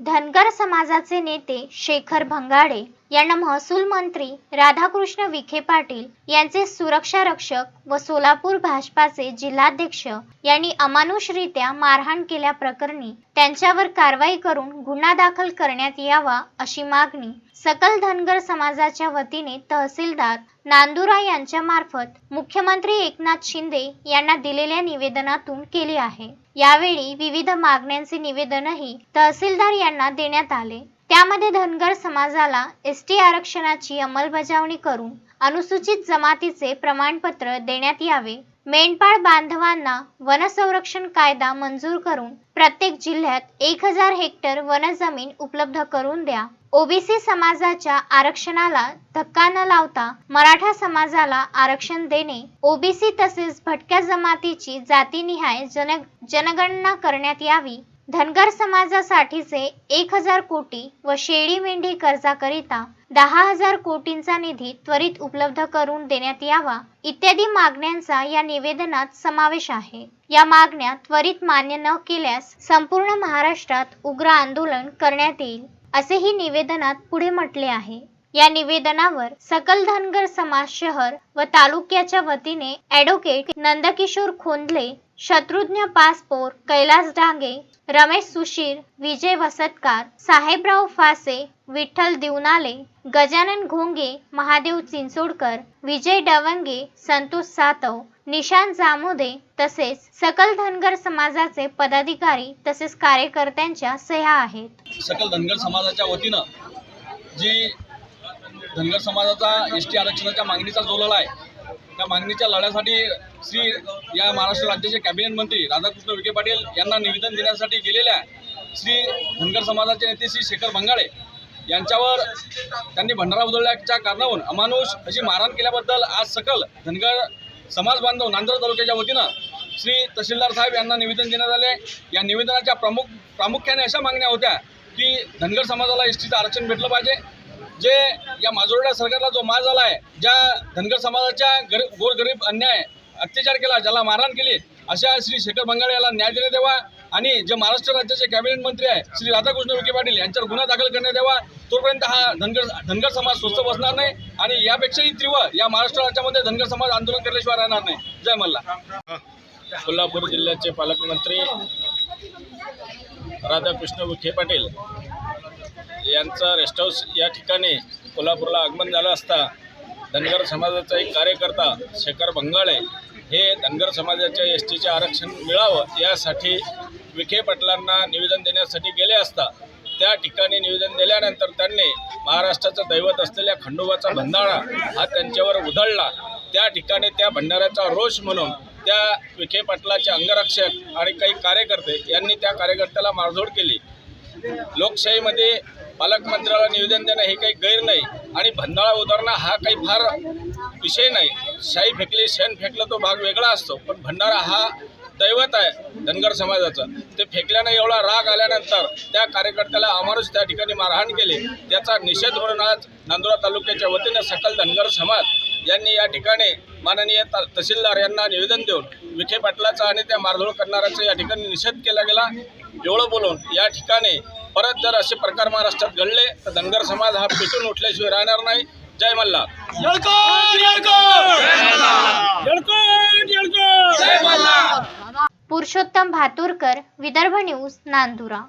धनगर समाजाचे नेते शेखर भंगाडे यांना महसूल मंत्री राधाकृष्ण विखे पाटील यांचे सुरक्षा रक्षक व सोलापूर भाजपाचे जिल्हाध्यक्ष यांनी अमानुषरित्या मारहाण केल्याप्रकरणी त्यांच्यावर कारवाई करून गुन्हा दाखल करण्यात यावा अशी मागणी सकल धनगर समाजाच्या वतीने तहसीलदार नांदुरा यांच्या मार्फत मुख्यमंत्री एकनाथ शिंदे यांना दिलेल्या निवेदनातून केली आहे. यावेळी विविध मागण्यांचे निवेदनही तहसीलदार यांना देण्यात आले. त्यामध्ये धनगर समाजाला एस टी आरक्षणाची अंमलबजावणी करून अनुसूचित जमातीचे प्रमाणपत्र देण्यात यावे. मेंढपाळ बांधवांना वनसंरक्षण कायदा मंजूर करून प्रत्येक जिल्ह्यात एक हजार हेक्टर वनजमीन उपलब्ध करून द्या. ओबीसी समाजाच्या आरक्षणाला धक्का न लावता मराठा समाजाला आरक्षण देणे ओबीसी तसेच भटक्या जमातीची जातीनिहाय जन जनगणना करण्यात यावी. धनगर समाजासाठीचे एक हजार कोटी व शेळी मेंढी कर्जाकरिता दहा हजार कोटींचा निधी त्वरित उपलब्ध करून देण्यात यावा इत्यादी मागण्यांचा या निवेदनात समावेश आहे. या मागण्या त्वरित मान्य न केल्यास संपूर्ण महाराष्ट्रात उग्र आंदोलन करण्यात येईल असेही निवेदनात पुढे म्हटले आहे. या निवेदनावर सकल धनगर समाज शहर व तालुक्याच्या वतीने ॲडव्होकेट नंदकिशोर खोंदले शत्रुघ्न पासपोर कैलास डांगे रमेश सुशीर विजय वसतकार साहेबराव फासे विठ्ठल दिवनाले गजानन घोंगे महादेव चिंचोडकर विजय डवंगे संतोष सातव निशांत जामोदे तसेच सकल धनगर समाजाचे पदाधिकारी तसेच कार्यकर्त्यांच्या सह्या आहेत. सकल धनगर समाजाच्या वतीनं जी धनगर समाजाचा एस टी आरक्षणाच्या मागणीचा जो लढा आहे त्या मागणीच्या लढ्यासाठी श्री या महाराष्ट्र राज्याचे कॅबिनेट मंत्री राधाकृष्ण विखे पाटील यांना निवेदन देण्यासाठी गेलेल्या श्री धनगर समाजाचे नेते श्री शेखर बंगाळे यांच्यावर त्यांनी भंडारा उधळल्याच्या कारणावरून अमानुष अशी मारहाण केल्याबद्दल आज सकल धनगर समाज बांधव नांदेड तालुक्याच्या वतीनं श्री तहसीलदार साहेब यांना निवेदन देण्यात आले. या निवेदनाच्या प्रमुख प्रामुख्याने अशा मागण्या होत्या की धनगर समाजाला एस टीचं आरक्षण भेटलं पाहिजे. जे या माजोरड्या सरकारला जो मार झाला आहे ज्या धनगर समाजाच्या गर गोरगरीब अन्याय अत्याचार केला ज्याला मारहाण केली अशा श्री शेखर बंगाळे याला न्याय देण्यात यावा आणि जे महाराष्ट्र राज्याचे कॅबिनेट मंत्री आहे श्री राधाकृष्ण विखे पाटील यांच्यावर गुन्हा दाखल करण्यात यावा तोपर्यंत हा धनगर धनगर समाज स्वस्थ बसणार नाही आणि यापेक्षाही तीव्र या महाराष्ट्र राज्यामध्ये धनगर समाज आंदोलन केल्याशिवाय राहणार नाही. जय मल्ला कोल्हापूर जिल्ह्याचे पालकमंत्री राधाकृष्ण विखे पाटील यांचं रेस्ट हाऊस या ठिकाणी कोल्हापूरला आगमन झालं असता धनगर समाजाचा एक कार्यकर्ता शेखर बंगाळे हे धनगर समाजाच्या एस टीचे आरक्षण मिळावं यासाठी विखे पाटलांना निवेदन देण्यासाठी गेले असता त्या ठिकाणी निवेदन दिल्यानंतर त्यांनी महाराष्ट्राचं दैवत असलेल्या खंडोबाचा भंडारा हा त्यांच्यावर उधळला. त्या ठिकाणी त्या भंडाऱ्याचा रोष म्हणून त्या विखे पाटलाचे अंगरक्षक आणि काही कार्यकर्ते यांनी त्या कार्यकर्त्याला मारझोड केली. लोकशाहीमध्ये पालकमंत्र्याला निवेदन देणं हे काही गैर नाही. आणि भंडाळा उतरणं हा काही फार विषय नाही. शाही फेकली शेण फेकलं तो भाग वेगळा असतो. पण भंडारा हा दैवत आहे धनगर समाजाचं. ते फेकल्यानं एवढा राग आल्यानंतर त्या कार्यकर्त्याला अमानुष त्या ठिकाणी मारहाण केली. त्याचा निषेध म्हणून आज नांदुरा तालुक्याच्या वतीनं सकल धनगर समाज यांनी या ठिकाणी माननीय त तहसीलदार यांना निवेदन देऊन विखे पाटलाचा आणि त्या मारधोळ करणाऱ्याचा या ठिकाणी निषेध केला गेला. एवढं बोलून या ठिकाणी परत जर असे प्रकार महाराष्ट्रात घडले तर धनगर समाज हा पेटून उठल्याशिवाय राहणार नाही. जय मल्हार. पुरुषोत्तम भातुरकर विदर्भ न्यूज नांदुरा.